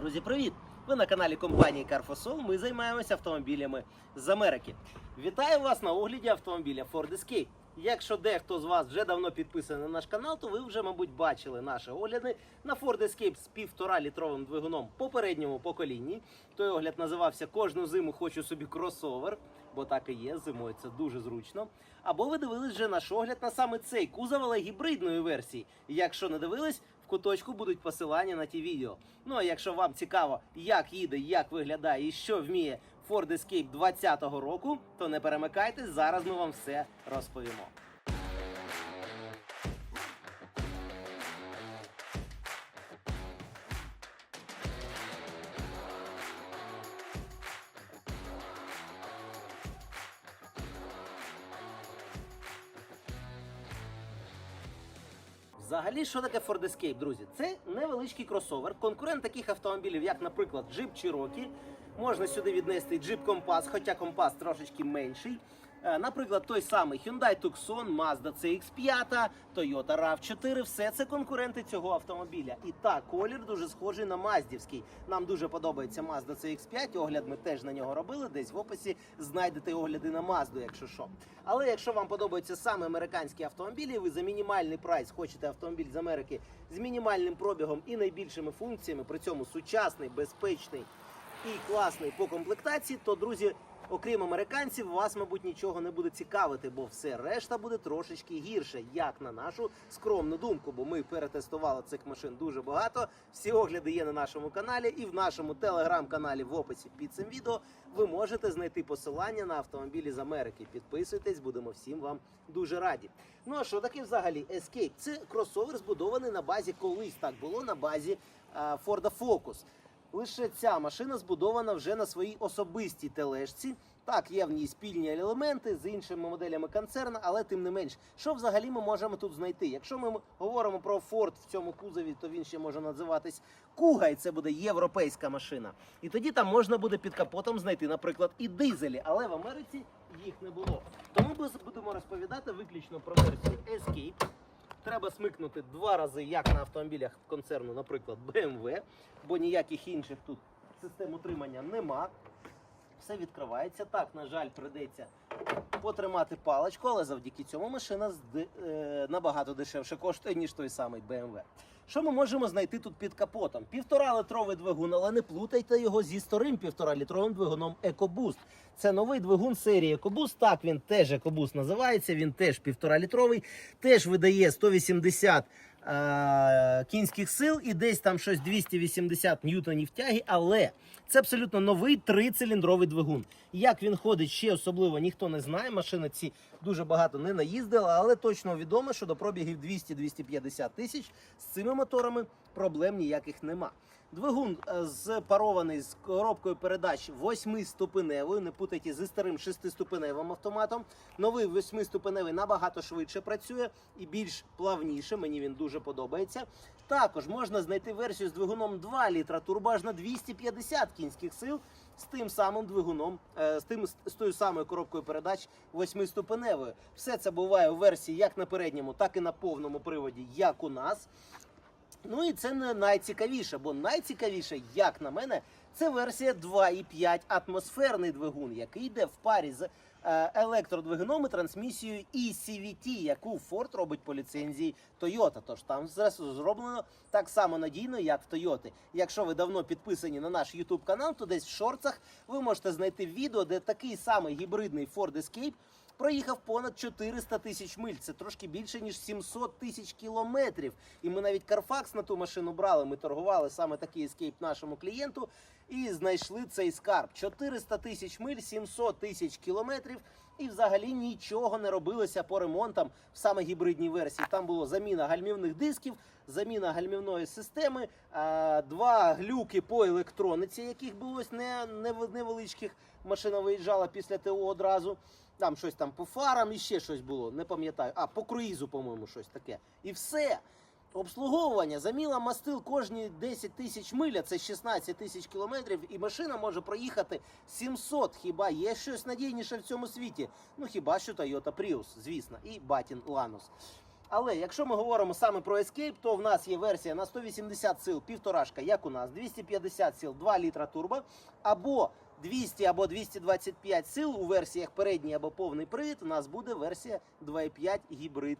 Друзі, привіт! Ви на каналі компанії Carfosol. Ми займаємося автомобілями з Америки. Вітаю вас на огляді автомобіля Ford Escape. Якщо дехто з вас вже давно підписаний на наш канал, то ви вже, мабуть, бачили наші огляди на Ford Escape з 1,5 літровим двигуном попередньому поколінні. Той огляд називався Кожну зиму хочу собі кросовер, бо так і є, зимою це дуже зручно. Або ви дивились вже наш огляд на саме цей кузов, але гібридної версії. Якщо не дивились, куточку будуть посилання на ті відео. Ну а якщо вам цікаво, як їде, як виглядає і що вміє Ford Escape 2020 року, то не перемикайтесь, зараз ми вам все розповімо. Взагалі, що таке Ford Escape, друзі? Це невеличкий кросовер. Конкурент таких автомобілів, як, наприклад, Jeep Cherokee. Можна сюди віднести Jeep Compass, хоча Compass трошечки менший. Е, Наприклад, той самий Hyundai Tucson, Mazda CX-5, Toyota RAV4 – все це конкуренти цього автомобіля. І так, колір дуже схожий на маздівський. Нам дуже подобається Mazda CX-5, огляд ми теж на нього робили, десь в описі знайдете огляди на Mazda, якщо що. Але якщо вам подобаються саме американські автомобілі, ви за мінімальний прайс хочете автомобіль з Америки з мінімальним пробігом і найбільшими функціями, при цьому сучасний, безпечний і класний по комплектації, то друзі, окрім американців, вас, мабуть, нічого не буде цікавити, бо все решта буде трошечки гірше, як на нашу скромну думку. Бо ми перетестували цих машин дуже багато. Всі огляди є на нашому каналі і в нашому телеграм-каналі в описі під цим відео. Ви можете знайти посилання на автомобілі з Америки. Підписуйтесь, будемо всім вам дуже раді. Ну а що таке взагалі Escape? Це кросовер збудований на базі колись так було на базі а, Ford Focus. Лише ця машина збудована вже на своїй особистій тележці. Так, є в ній спільні елементи з іншими моделями концерна, але тим не менш, що взагалі ми можемо тут знайти? Якщо ми говоримо про Ford в цьому кузові, то він ще може називатись Куга, і це буде європейська машина. І тоді там можна буде під капотом знайти, наприклад, і дизелі, але в Америці їх не було. Тому ми будемо розповідати виключно про версію Escape. Треба смикнути два рази, як на автомобілях концерну, наприклад, BMW, бо ніяких інших тут систем утримання нема. Все відкривається. Так, на жаль, придеться потримати паличку, але завдяки цьому машина е, набагато дешевше коштує, ніж той самий BMW. Що ми можемо знайти тут під капотом? Півтора литровий двигун, але не плутайте його зі старим півтора літровим двигуном EcoBoost. Це новий двигун серії EcoBoost. Так, він теж EcoBoost називається, він теж півтора літровий, теж видає 180 е, кінських сил і десь там щось 280 ньютонів тяги, але це абсолютно новий трициліндровий двигун. Як він ходить, ще особливо ніхто не знає. Машина ці дуже багато не наїздила, але точно відомо, що до пробігів 200-250 тисяч з цими моторами проблем ніяких нема. Двигун е, запарований з коробкою передач восьмиступеневою. Не путайте зі старим шестиступеневим автоматом. Новий восьмиступеневий набагато швидше працює і більш плавніше. Мені він дуже подобається. Також можна знайти версію з двигуном 2 літра турбаж на 250 кінських сил з тим самим двигуном, е, з тим з тою самою коробкою передач восьмиступеневою. Все це буває у версії як на передньому, так і на повному приводі, як у нас. Ну і це не найцікавіше, бо найцікавіше, як на мене, це версія 2,5 атмосферний двигун, який йде в парі з е, електродвигуном і трансмісією ECVT, яку Ford робить по ліцензії Toyota. Тож там зроблено так само надійно, як в Toyota. Якщо ви давно підписані на наш YouTube канал, то десь в шорцах ви можете знайти відео, де такий самий гібридний Ford Escape проїхав понад 400 тисяч миль. Це трошки більше ніж 700 тисяч кілометрів. І ми навіть Carfax на ту машину брали. Ми торгували саме такий ескейп нашому клієнту і знайшли цей скарб. 400 тисяч миль, 700 тисяч кілометрів. І взагалі нічого не робилося по ремонтам в саме гібридній версії. Там було заміна гальмівних дисків, заміна гальмівної системи, два глюки по електрониці, яких було не, невеличких. Машина виїжджала після ТО одразу. Там щось там по фарам і ще щось було, не пам'ятаю. А, по круїзу, по-моєму, щось таке. І все. Обслуговування, заміна мастил кожні 10 тисяч миль, а це 16 тисяч кілометрів, і машина може проїхати 700. Хіба є щось надійніше в цьому світі? Ну хіба що Toyota Prius, звісно, і Батін Lanus. Але якщо ми говоримо саме про Escape, то в нас є версія на 180 сил, півторашка, як у нас, 250 сил, 2 літра турбо, або 200 або 225 сил у версіях передній або повний привід. У нас буде версія 2.5 гібрид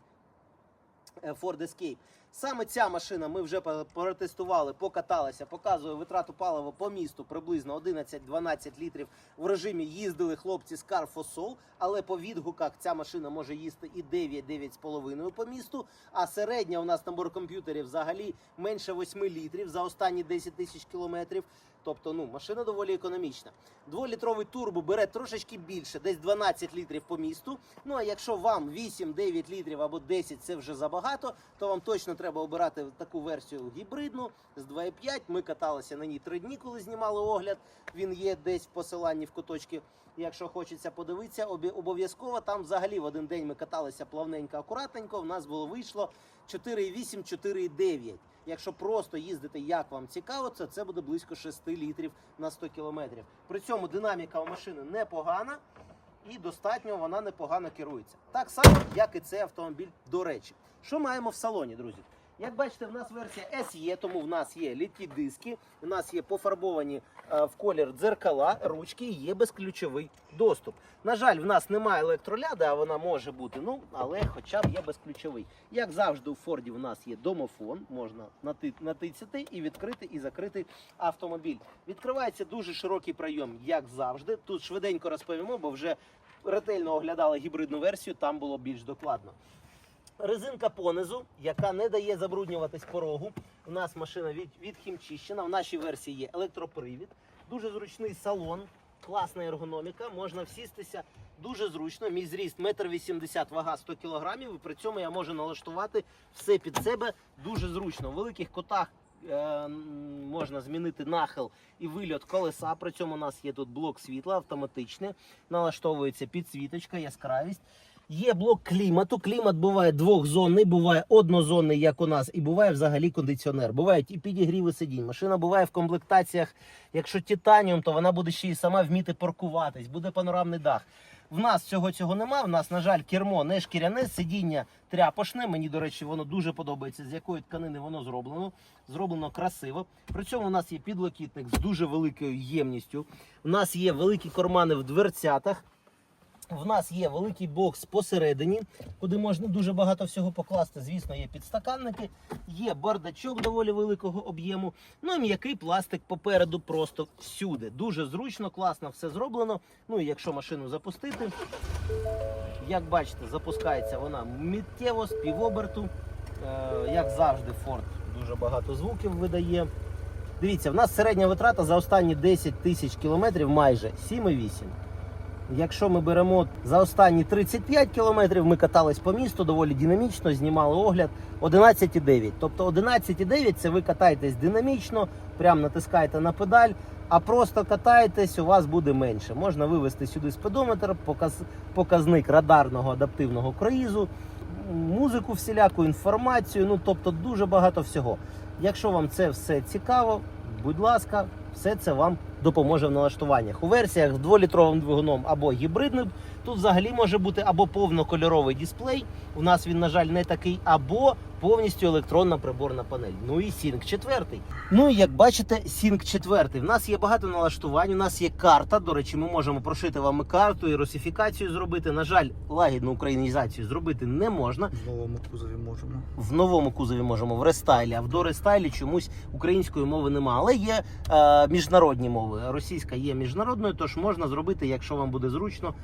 е, Ford Escape. Саме ця машина ми вже протестували, покаталися, показує витрату палива по місту приблизно 11-12 літрів. В режимі їздили хлопці з Car for Soul, але по відгуках ця машина може їсти і 9-9,5 по місту. А середня у нас на боркомп'ютері взагалі менше 8 літрів за останні 10 тисяч кілометрів. Тобто, ну, машина доволі економічна. Дволітровий турбо бере трошечки більше, десь 12 літрів по місту. Ну а якщо вам 8-9 літрів або 10 це вже забагато, то вам точно треба обирати таку версію гібридну з 2.5. Ми каталися на ній 3 дні, коли знімали огляд. Він є десь в посиланні в куточки. Якщо хочеться подивитися, обов'язково там взагалі в один день ми каталися плавненько, акуратненько. В нас було вийшло 4,8, 4,9. Якщо просто їздити, як вам цікаво, це, це буде близько 6 літрів на 100 кілометрів. При цьому динаміка у машини непогана і достатньо вона непогано керується. Так само, як і цей автомобіль, до речі. Що маємо в салоні, друзі? Як бачите, в нас версія SE, тому в нас є літні диски, у нас є пофарбовані е, в колір дзеркала, ручки і є безключовий доступ. На жаль, в нас немає електроляди, а вона може бути, ну але хоча б є безключовий. Як завжди, у Форді в нас є домофон, можна нати- натицяти і відкрити і закрити автомобіль. Відкривається дуже широкий прийом, як завжди. Тут швиденько розповімо, бо вже ретельно оглядали гібридну версію, там було більш докладно. Резинка понизу, яка не дає забруднюватись порогу. У нас машина від, відхімчищена. В нашій версії є електропривід, дуже зручний салон, класна ергономіка. Можна всістися дуже зручно. Мій зріст 1,80 м, вага 100 кг. І при цьому я можу налаштувати все під себе дуже зручно. В великих котах е, можна змінити нахил і вильот колеса. При цьому у нас є тут блок світла автоматичне, налаштовується підсвіточка, яскравість. Є блок клімату. Клімат буває двохзонний, буває однозонний, як у нас, і буває взагалі кондиціонер. Бувають і підігріви сидінь. Машина буває в комплектаціях. Якщо титаніум, то вона буде ще й сама вміти паркуватись, буде панорамний дах. В нас цього цього нема. В нас, на жаль, кермо не шкіряне, сидіння тряпошне. Мені, до речі, воно дуже подобається, з якої тканини воно зроблено. Зроблено красиво. При цьому у нас є підлокітник з дуже великою ємністю. У нас є великі кармани в дверцятах. В нас є великий бокс посередині, куди можна дуже багато всього покласти. Звісно, є підстаканники, є бардачок доволі великого об'єму. Ну і м'який пластик попереду просто всюди. Дуже зручно, класно все зроблено. Ну і якщо машину запустити, як бачите, запускається вона миттєво з півоберту. Е, як завжди, Ford дуже багато звуків видає. Дивіться, в нас середня витрата за останні 10 тисяч кілометрів майже 7,8. Якщо ми беремо за останні 35 кілометрів, ми катались по місту доволі динамічно, знімали огляд 11,9. Тобто 11,9 це ви катаєтесь динамічно, прям натискаєте на педаль, а просто катаєтесь, у вас буде менше. Можна вивести сюди спидометр, показ, показник радарного адаптивного круїзу, музику всіляку, інформацію, ну тобто дуже багато всього. Якщо вам це все цікаво, будь ласка, все це вам допоможе в налаштуваннях. У версіях з 2-літровим двигуном або гібридним. Тут взагалі може бути або повнокольоровий дисплей. У нас він, на жаль, не такий, або повністю електронна приборна панель. Ну і Sync 4. Ну і як бачите, Sync 4. В нас є багато налаштувань. У нас є карта. До речі, ми можемо прошити вам і карту і русифікацію зробити. На жаль, лагідну українізацію зробити не можна. В новому кузові можемо. В новому кузові можемо в рестайлі, а в дорестайлі чомусь української мови немає. Але є е, міжнародні мови. Російська є міжнародною, тож можна зробити, якщо вам буде зручно,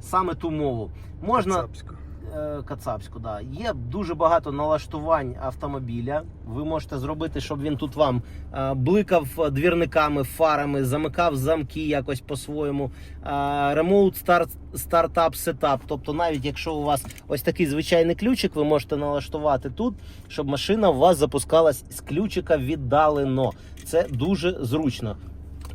саме ту мову. Можна Кацапська. е, кацапську, да. Є дуже багато налаштувань автомобіля. Ви можете зробити, щоб він тут вам е, бликав двірниками, фарами, замикав замки якось по-своєму. Е, Remote start, Startup Setup. Тобто, навіть якщо у вас ось такий звичайний ключик, ви можете налаштувати тут, щоб машина у вас запускалась з ключика віддалено. Це дуже зручно.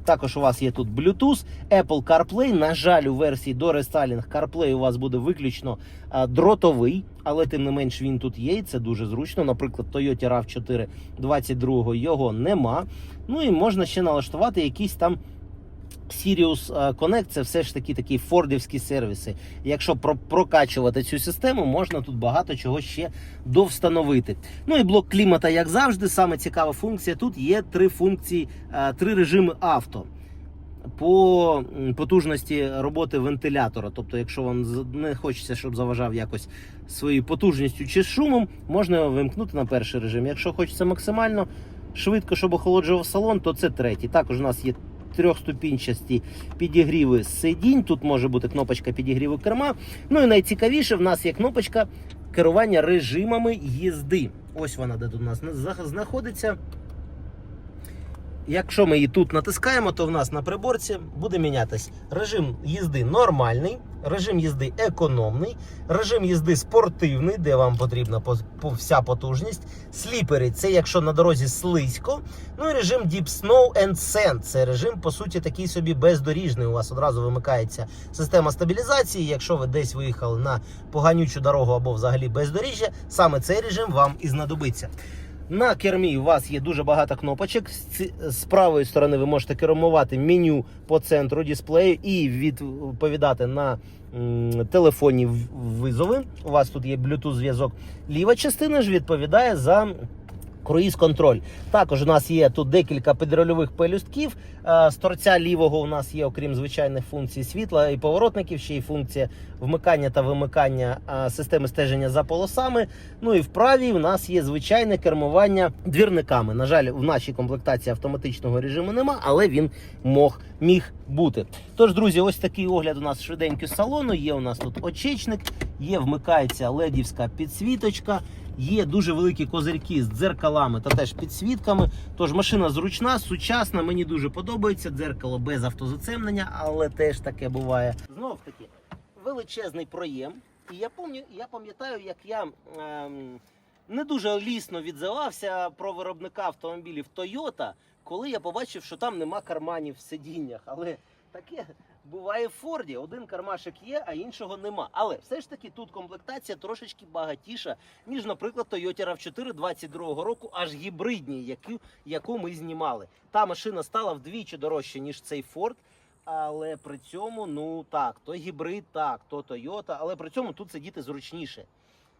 Також у вас є тут Bluetooth, Apple CarPlay. На жаль, у версії до рестайлінг CarPlay у вас буде виключно а, дротовий, але тим не менш він тут є, і це дуже зручно. Наприклад, Toyota RAV4 22 його нема. Ну і можна ще налаштувати якісь там Sirius е, Connect це все ж таки такі фордівські сервіси. Якщо про- прокачувати цю систему, можна тут багато чого ще довстановити. Ну і блок клімата, як завжди, саме цікава функція. Тут є три функції, е, три режими авто. По потужності роботи вентилятора, тобто, якщо вам не хочеться, щоб заважав якось своєю потужністю чи шумом, можна його вимкнути на перший режим. Якщо хочеться максимально швидко, щоб охолоджував салон, то це третій. Також у нас є трьохступінчасті підігріви сидінь. Тут може бути кнопочка підігріву керма. Ну і найцікавіше, в нас є кнопочка керування режимами їзди. Ось вона де тут у нас зна- знаходиться. Якщо ми її тут натискаємо, то в нас на приборці буде мінятись режим їзди нормальний, режим їзди економний, режим їзди спортивний, де вам потрібна по, по- вся потужність. Сліпери це якщо на дорозі слизько. Ну і режим Deep Snow and Sand. Це режим, по суті, такий собі бездоріжний. У вас одразу вимикається система стабілізації. Якщо ви десь виїхали на поганючу дорогу або взагалі бездоріжжя, саме цей режим вам і знадобиться. На кермі у вас є дуже багато кнопочок. З правої сторони ви можете кермувати меню по центру дисплею і відповідати на телефонні визови. У вас тут є Bluetooth зв'язок. Ліва частина ж відповідає за круїз контроль. Також у нас є тут декілька підрольових пелюстків. Е, З торця лівого у нас є, окрім звичайних функцій світла і поворотників, ще й функція вмикання та вимикання е, системи стеження за полосами. Ну і в правій у нас є звичайне кермування двірниками. На жаль, в нашій комплектації автоматичного режиму нема, але він мог міг бути. Тож, друзі, ось такий огляд у нас швиденький салону. Є у нас тут очечник, є вмикається ледівська підсвіточка. Є дуже великі козирки з дзеркалами та теж підсвітками. Тож машина зручна, сучасна. Мені дуже подобається. Дзеркало без автозацемнення, але теж таке буває. Знов таки величезний проєм. І я пам'ятаю, я пам'ятаю, як я ем, не дуже лісно відзивався про виробника автомобілів Toyota, коли я побачив, що там нема карманів в сидіннях. Але таке буває в Форді. Один кармашик є, а іншого нема. Але все ж таки тут комплектація трошечки багатіша, ніж, наприклад, Toyota RAV4 22 року, аж гібридній, яку, яку ми знімали. Та машина стала вдвічі дорожче, ніж цей Ford. Але при цьому, ну так, то гібрид, так, то Toyota, але при цьому тут сидіти зручніше.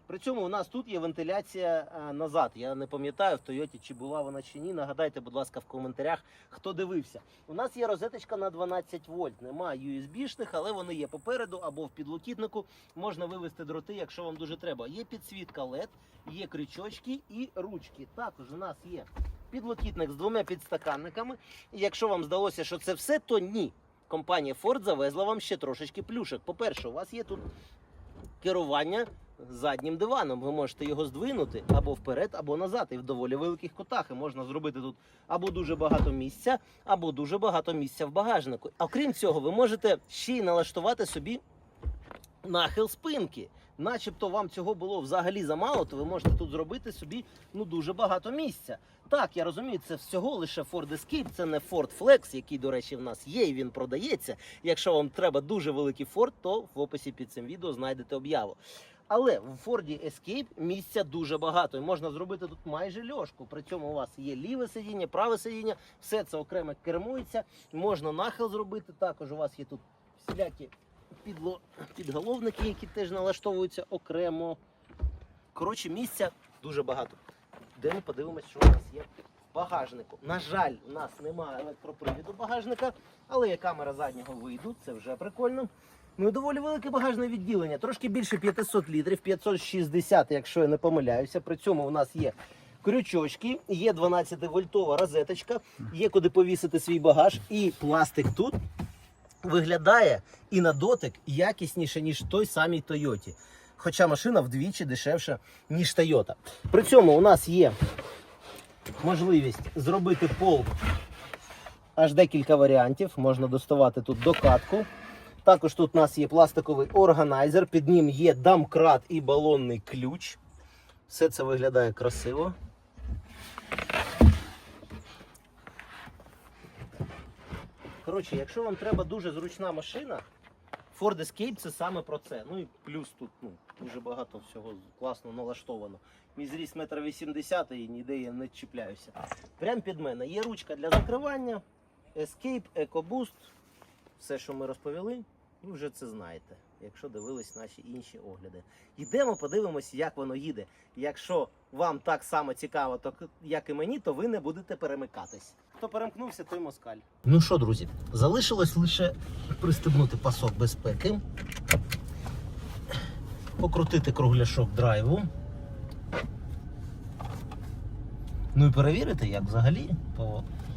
При цьому у нас тут є вентиляція е, назад. Я не пам'ятаю в Тойоті, чи була вона чи ні. Нагадайте, будь ласка, в коментарях, хто дивився. У нас є розеточка на 12 вольт. Нема USB-шних, але вони є попереду або в підлокітнику. Можна вивести дроти, якщо вам дуже треба. Є підсвітка LED, є крючочки і ручки. Також у нас є підлокітник з двома підстаканниками. Якщо вам здалося, що це все, то ні. Компанія Ford завезла вам ще трошечки плюшок. По-перше, у вас є тут керування заднім диваном. Ви можете його здвинути або вперед, або назад. І в доволі великих котах. І можна зробити тут або дуже багато місця, або дуже багато місця в багажнику. А крім цього, ви можете ще й налаштувати собі нахил спинки. Начебто вам цього було взагалі замало, то ви можете тут зробити собі ну дуже багато місця. Так, я розумію, це всього лише Ford Escape, це не Ford Flex, який, до речі, в нас є і він продається. Якщо вам треба дуже великий Ford, то в описі під цим відео знайдете об'яву. Але в Ford Escape місця дуже багато, і можна зробити тут майже льошку. При цьому у вас є ліве сидіння, праве сидіння, все це окремо кермується. Можна нахил зробити. Також у вас є тут всілякі підло... підголовники, які теж налаштовуються окремо. Коротше, місця дуже багато. Де ми подивимося, що у нас є в багажнику. На жаль, у нас немає електропривіду багажника, але є камера заднього виду, це вже прикольно. Ну доволі велике багажне відділення, трошки більше 500 літрів, 560, якщо я не помиляюся. При цьому у нас є крючочки, є 12-вольтова розеточка, є куди повісити свій багаж, і пластик тут виглядає і на дотик якісніше, ніж той самій Тойоті. Хоча машина вдвічі дешевша, ніж Toyota. При цьому у нас є можливість зробити пол аж декілька варіантів. Можна доставати тут докатку. Також тут у нас є пластиковий органайзер, під ним є дамкрат і балонний ключ. Все це виглядає красиво. Коротше, якщо вам треба дуже зручна машина, Ford Escape це саме про це. Ну і плюс тут ну, дуже багато всього класно налаштовано. Мій зріст 1,80 м і ніде я не чіпляюся. Прямо під мене є ручка для закривання, Escape, EcoBoost. Все, що ми розповіли, ви вже це знаєте, якщо дивились наші інші огляди. Йдемо, подивимось, як воно їде. Якщо вам так само цікаво, то як і мені, то ви не будете перемикатись. Хто перемкнувся, той москаль. Ну що, друзі, залишилось лише пристебнути пасок безпеки, покрутити кругляшок драйву. Ну і перевірити, як взагалі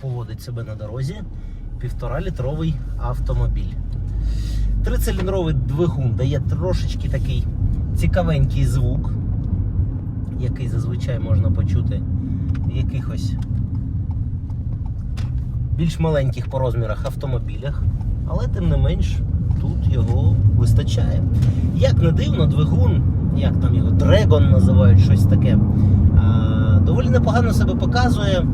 поводить себе на дорозі півтора-літровий автомобіль. Трициліндровий двигун дає трошечки такий цікавенький звук, який зазвичай можна почути в якихось більш маленьких по розмірах автомобілях, але тим не менш тут його вистачає. Як не дивно, двигун, як там його Dragon називають щось таке, доволі непогано себе показує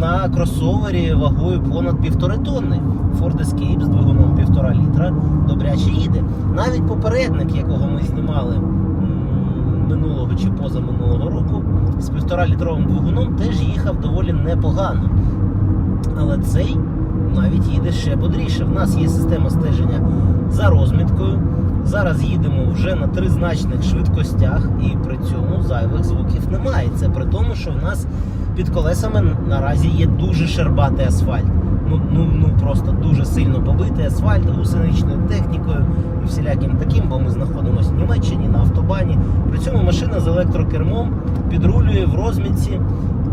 на кросовері вагою понад півтори тонни. Ford Escape з двигуном півтора літра добряче їде. Навіть попередник, якого ми знімали минулого чи позаминулого року, з півтора літровим двигуном теж їхав доволі непогано. Але цей навіть їде ще бодріше. В нас є система стеження за розміткою. Зараз їдемо вже на тризначних швидкостях, і при цьому зайвих звуків немає. Це при тому, що в нас під колесами наразі є дуже шербатий асфальт. Ну, ну, ну просто дуже сильно побитий асфальт гусеничною технікою і всіляким таким, бо ми знаходимося в Німеччині на автобані. При цьому машина з електрокермом підрулює в розмітці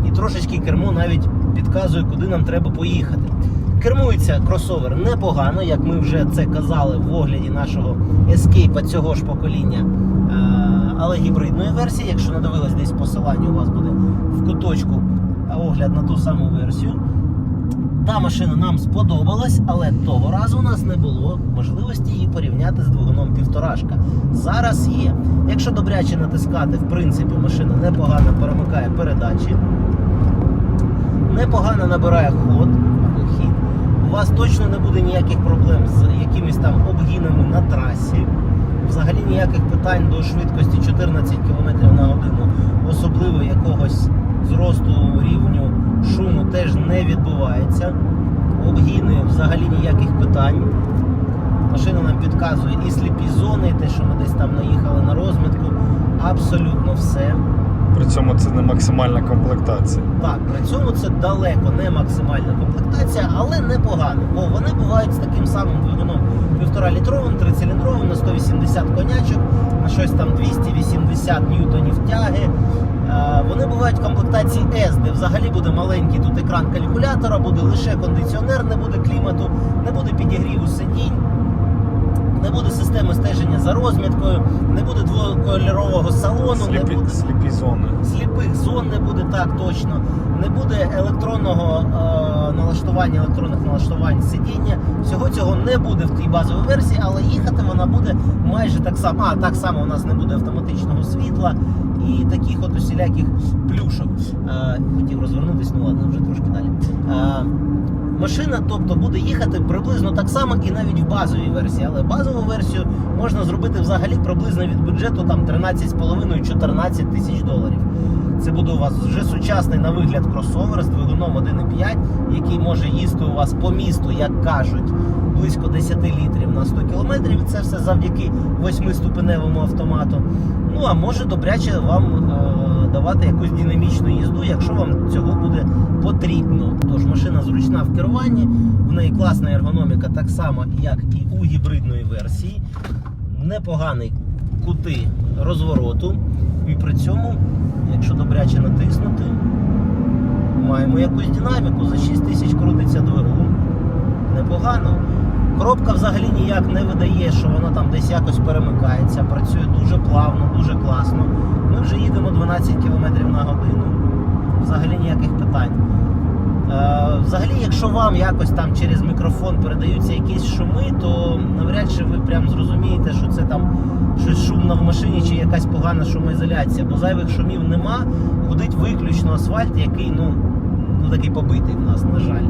і трошечки кермо навіть підказує, куди нам треба поїхати. Кермується кросовер непогано, як ми вже це казали в огляді нашого ескейпа цього ж покоління, е, але гібридної версії. Якщо не дивились десь посилання, у вас буде в куточку огляд на ту саму версію. Та машина нам сподобалась, але того разу у нас не було можливості її порівняти з двигуном півторашка. Зараз є. Якщо добряче натискати, в принципі, машина непогано перемикає передачі, непогано набирає ход вас точно не буде ніяких проблем з якимись там обгінами на трасі. Взагалі ніяких питань до швидкості 14 км на годину, особливо якогось зросту рівню шуму теж не відбувається. Обгіни взагалі ніяких питань. Машина нам підказує і сліпі зони, і те, що ми десь там наїхали на розмітку. Абсолютно все. При цьому це не максимальна комплектація. Так, при цьому це далеко не максимальна комплектація, але непогано, бо вони бувають з таким самим двигуном півтора літровим, трициліндровим на 180 конячок, на щось там 280 ньютонів тяги. Е, Вони бувають в комплектації S, де взагалі буде маленький тут екран калькулятора, буде лише кондиціонер, не буде клімату, не буде підігріву сидінь. Не буде системи стеження за розміткою, не буде двокольорового салону, не буде сліпі зони. сліпих зон не буде так точно. Не буде електронного е, налаштування, електронних налаштувань сидіння. Всього цього не буде в тій базовій версії, але їхати вона буде майже так само. А так само у нас не буде автоматичного світла і таких от усіляких плюшок. Е, хотів розвернутися, ну ладно, вже трошки далі. Е, Машина, тобто, буде їхати приблизно так само і навіть в базовій версії, але базову версію можна зробити взагалі приблизно від бюджету там 13,5-14 тисяч доларів. Це буде у вас вже сучасний на вигляд кросовер з двигуном 1,5, який може їсти у вас по місту, як кажуть, близько 10 літрів на 100 кілометрів. Це все завдяки 8-ступеневому автомату. Ну а може добряче вам е, давати якусь динамічну їзду, якщо вам цього буде потрібно. Тож машина зручна в керуванні, в неї класна ергономіка, так само, як і у гібридної версії. Непоганий кути розвороту. І при цьому, якщо добряче натиснути, маємо якусь динаміку. За 6 тисяч крутиться двигун. Непогано. Коробка взагалі ніяк не видає, що вона там десь якось перемикається. Працює дуже плавно, дуже класно. Ми вже їдемо 12 км на годину. Взагалі ніяких питань. Е, взагалі, якщо вам якось там через мікрофон передаються якісь шуми, то навряд чи ви прям зрозумієте, що це там щось шумно в машині чи якась погана шумоізоляція, бо зайвих шумів нема, гудить виключно асфальт, який ну, ну такий побитий в нас, на жаль.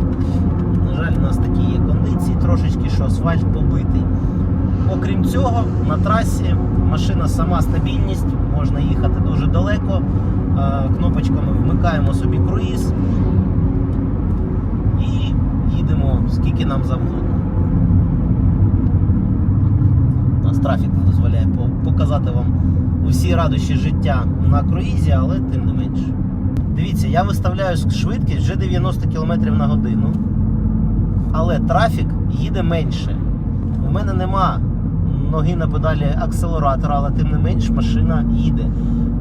На жаль, у нас такі є кондиції, трошечки, що асфальт побитий. Окрім цього, на трасі машина сама стабільність, можна їхати дуже далеко. Е, Кнопочками вмикаємо собі круїз їдемо скільки нам завгодно. Нас трафік не дозволяє показати вам усі радощі життя на круїзі, але тим не менш. Дивіться, я виставляю швидкість вже 90 км на годину, але трафік їде менше. У мене нема ноги на педалі акселератора, але тим не менш машина їде.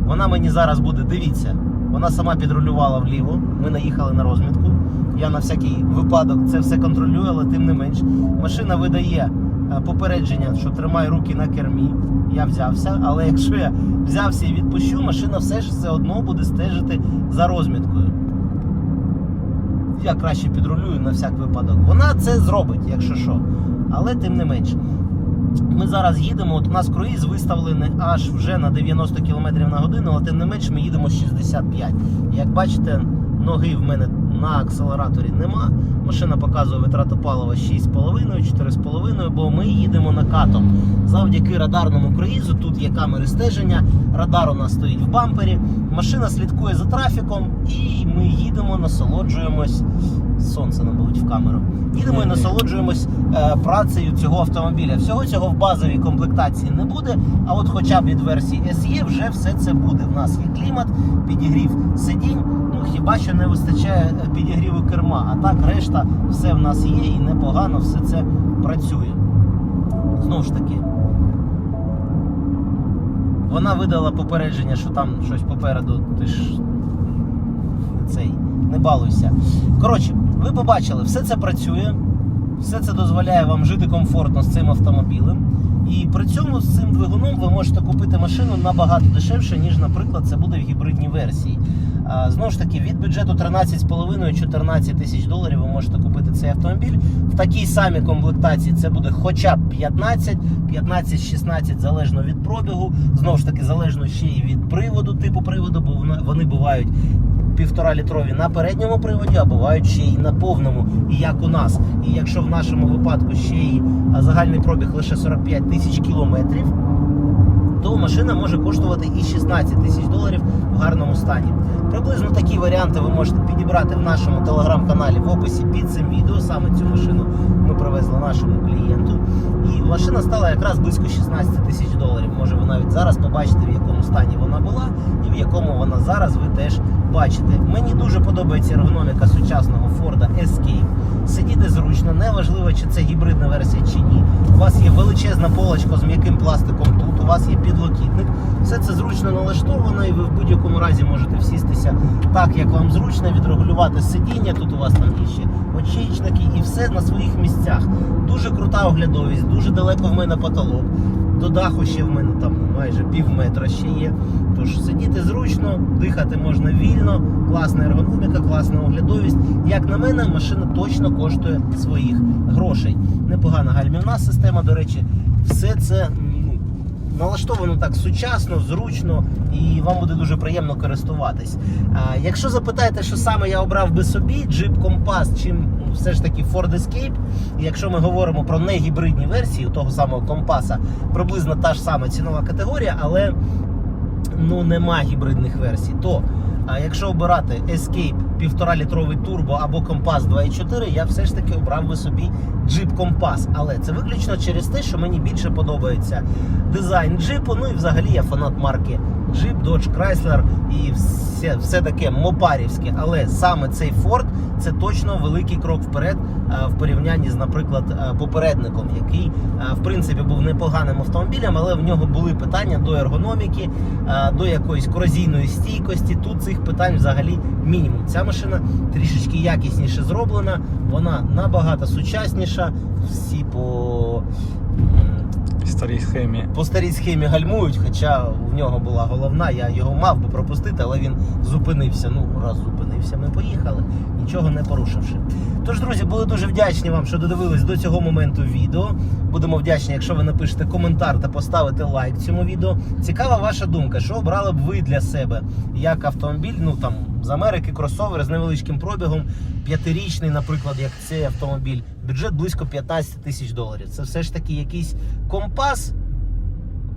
Вона мені зараз буде, дивіться, вона сама підрулювала вліво. Ми наїхали на розмітку. Я на всякий випадок це все контролюю, але тим не менш. Машина видає е, попередження, що тримай руки на кермі. Я взявся, але якщо я взявся і відпущу, машина все ж все одно буде стежити за розміткою. Я краще підрулюю на всяк випадок. Вона це зробить, якщо що. Але тим не менш. Ми зараз їдемо, от у нас круїз виставлений аж вже на 90 км на годину, але тим не менш ми їдемо 65. Як бачите, ноги в мене на акселераторі нема. Машина показує витрату палива 6,5, 4,5, бо ми їдемо накатом. Завдяки радарному круїзу, тут є камери стеження, радар у нас стоїть в бампері, машина слідкує за трафіком і ми їдемо, насолоджуємось. Сонце, мабуть, в камеру. Їдемо і насолоджуємось е, працею цього автомобіля. Всього цього в базовій комплектації не буде. А от хоча б від версії SE вже все це буде. В нас є клімат, підігрів сидінь. Що не вистачає е, підігріву керма. А так решта все в нас є і непогано все це працює. Знову ж таки. Вона видала попередження, що там щось попереду. Ти ж цей не балуйся. Коротше, ви побачили, все це працює, все це дозволяє вам жити комфортно з цим автомобілем. І при цьому з цим двигуном ви можете купити машину набагато дешевше, ніж, наприклад, це буде в гібридній версії. А, Знову ж таки, від бюджету 13,5-14 тисяч доларів ви можете купити цей автомобіль. В такій самій комплектації це буде хоча б 15, 15-16 залежно від пробігу. Знову ж таки, залежно ще й від приводу, типу приводу, бо вони- бувають півтора літрові на передньому приводі, а бувають ще й на повному, і як у нас. І якщо в нашому випадку ще й загальний пробіг лише 45 тисяч кілометрів, то машина може коштувати і 16 тисяч доларів в гарному стані. Приблизно такі варіанти ви можете підібрати в нашому телеграм-каналі в описі під цим відео. Саме цю машину ми привезли нашому клієнту. І машина стала якраз близько 16 тисяч доларів. Може ви навіть зараз побачите, в якому стані вона була і в якому вона зараз ви теж бачите. Мені дуже подобається ергономіка сучасного Ford Escape. Сидіти зручно, неважливо, чи це гібридна версія чи ні. У вас є величезна полочка з м'яким пластиком тут, у вас є підлокітник. Все це зручно налаштовано, і ви в будь-якому разі можете всістися так, як вам зручно, відрегулювати сидіння. Тут у вас там є ще очічники і все на своїх місцях. Дуже крута оглядовість, дуже далеко в мене потолок. До даху ще в мене там майже пів метра ще є. Тож сидіти зручно, дихати можна вільно, класна ергономіка, класна оглядовість. Як на мене, машина точно коштує своїх грошей. Непогана гальмівна система, до речі, все це налаштовано так сучасно, зручно і вам буде дуже приємно користуватись. Якщо запитаєте, що саме я обрав би собі, Jeep Compass чим все ж таки Ford Escape, і якщо ми говоримо про негібридні версії того самого компаса, приблизно та ж сама цінова категорія, але ну нема гібридних версій. То а якщо обирати Escape 1,5 літровий турбо або Compass 2.4, я все ж таки обрав би собі Jeep Compass. Але це виключно через те, що мені більше подобається дизайн джипу. Ну і взагалі я фанат марки Jeep, Dodge, Chrysler і все, все таке мопарівське. Але саме цей Ford це точно великий крок вперед е, в порівнянні з, наприклад, е, попередником, який е, в принципі був непоганим автомобілем, але в нього були питання до ергономіки, до якоїсь корозійної стійкості. Тут цих питань взагалі мінімум. Ця машина трішечки якісніше зроблена, вона набагато сучасніша. Всі по Старій схемі. по старій схемі гальмують, хоча в нього була головна, я його мав би пропустити, але він зупинився. Ну, раз зупинився, ми поїхали, нічого не порушивши. Тож, друзі, були дуже вдячні вам, що додивились до цього моменту відео. Будемо вдячні, якщо ви напишете коментар та поставите лайк цьому відео. Цікава ваша думка, що обрали б ви для себе як автомобіль, ну там з Америки кросовер з невеличким пробігом, п'ятирічний, наприклад, як цей автомобіль. Бюджет близько 15 тисяч доларів. Це все ж таки якийсь компас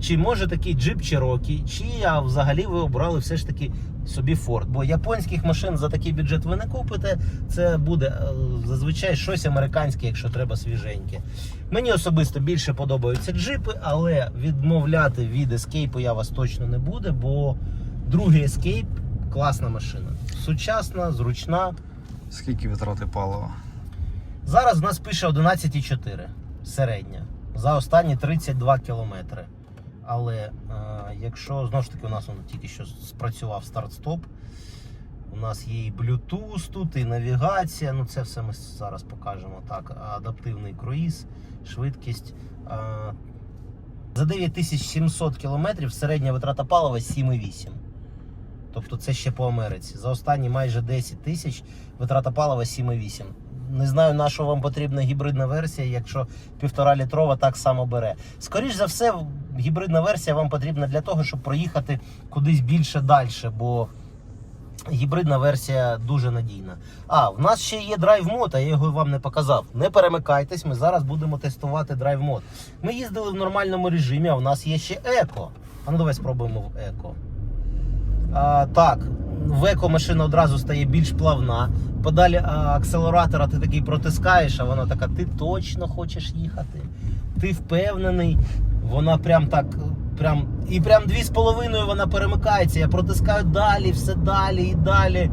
чи може такий джип Cherokee, чи а взагалі ви обрали все ж таки собі Ford. Бо японських машин за такий бюджет ви не купите. Це буде е, зазвичай щось американське, якщо треба свіженьке. Мені особисто більше подобаються джипи, але відмовляти від Escape я вас точно не буде, бо другий Escape класна машина. Сучасна, зручна. Скільки витрати палива? Зараз в нас пише 11,4 середня за останні 32 кілометри. Але е, якщо знову ж таки у нас воно тільки що спрацював старт-стоп, у нас є і Bluetooth тут, і навігація. Ну це все ми зараз покажемо. Так, адаптивний круїз, швидкість. Е, за 9700 кілометрів середня витрата палива 7,8. Тобто це ще по Америці. За останні майже 10 тисяч витрата палива 7,8. Не знаю, на що вам потрібна гібридна версія, якщо півтора літрова так само бере. Скоріш за все, гібридна версія вам потрібна для того, щоб проїхати кудись більше далі, бо гібридна версія дуже надійна. А, в нас ще є драйв мод, а я його вам не показав. Не перемикайтесь, ми зараз будемо тестувати драйв мод. Ми їздили в нормальному режимі, а в нас є ще еко. А ну давай спробуємо в еко. А, так, в еко машина одразу стає більш плавна. Подалі акселератора ти такий протискаєш, а вона така, ти точно хочеш їхати. Ти впевнений, вона прям так. Прям, і прям дві з половиною вона перемикається. Я протискаю далі, все далі і далі.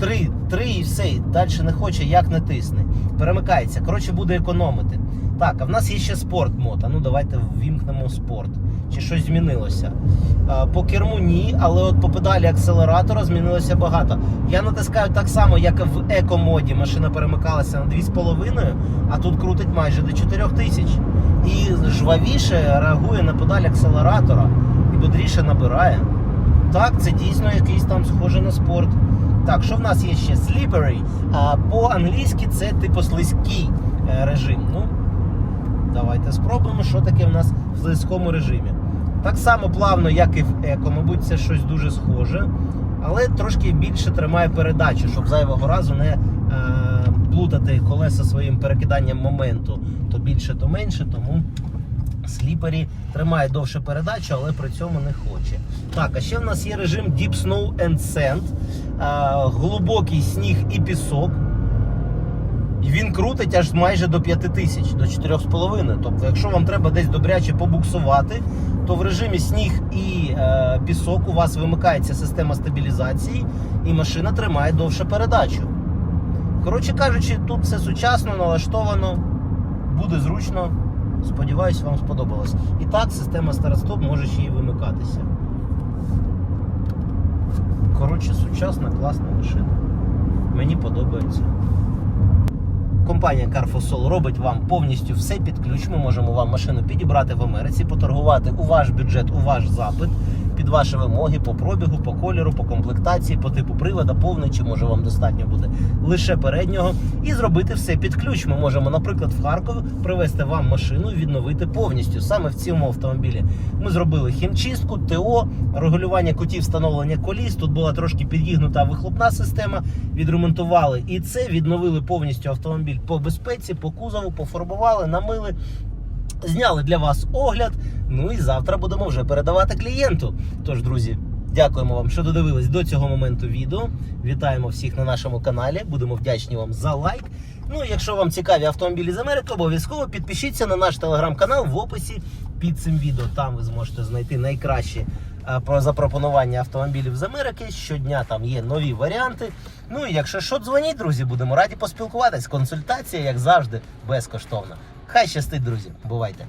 Три, три і все. Далі не хоче, як не тисне. Перемикається. Коротше, буде економити. Так, а в нас є ще спорт мод. Ну давайте ввімкнемо спорт. Чи щось змінилося? По керму ні, але от по педалі акселератора змінилося багато. Я натискаю так само, як і в еко-моді. Машина перемикалася на 2,5, а тут крутить майже до 4 тисяч. І жвавіше реагує на педаль акселератора і бодріше набирає. Так, це дійсно якийсь там схоже на спорт. Так, що в нас є ще? Slippery. А по-англійськи це типу слизький е, режим. Ну, давайте спробуємо, що таке в нас в слизькому режимі. Так само плавно, як і в еко, мабуть, це щось дуже схоже, але трошки більше тримає передачу, щоб зайвого разу не е, плутати колеса своїм перекиданням моменту. То більше, то менше, тому сліпері тримає довше передачу, але при цьому не хоче. Так, а ще в нас є режим Deep Snow and Sand, е, глибокий сніг і пісок. Він крутить аж майже до 5 тисяч, до 4,5. Тобто, якщо вам треба десь добряче побуксувати, то в режимі сніг і е, пісок у вас вимикається система стабілізації, і машина тримає довше передачу. Коротше кажучи, тут все сучасно, налаштовано, буде зручно. Сподіваюсь, вам сподобалось. І так, система старт-стоп може ще й вимикатися. Коротше, сучасна, класна машина. Мені подобається. Компанія Carfosol робить вам повністю все під ключ. Ми можемо вам машину підібрати в Америці, поторгувати у ваш бюджет, у ваш запит, під ваші вимоги по пробігу, по кольору, по комплектації, по типу привода, повний чи може вам достатньо буде лише переднього. І зробити все під ключ. Ми можемо, наприклад, в Харкові привезти вам машину відновити повністю. Саме в цьому автомобілі ми зробили хімчистку, ТО, регулювання кутів встановлення коліс. Тут була трошки підігнута вихлопна система. Відремонтували і це відновили повністю автомобіль по безпеці, по кузову, пофарбували, намили. Зняли для вас огляд. Ну і завтра будемо вже передавати клієнту. Тож, друзі, дякуємо вам, що додивились до цього моменту відео. Вітаємо всіх на нашому каналі. Будемо вдячні вам за лайк. Ну, якщо вам цікаві автомобілі з Америки, обов'язково підпишіться на наш телеграм-канал в описі під цим відео. Там ви зможете знайти найкращі е, про запропонування автомобілів з Америки. Щодня там є нові варіанти. Ну і якщо що, дзвоніть, друзі, будемо раді поспілкуватись. Консультація, як завжди, безкоштовна. Хай щастить, друзі. Бувайте.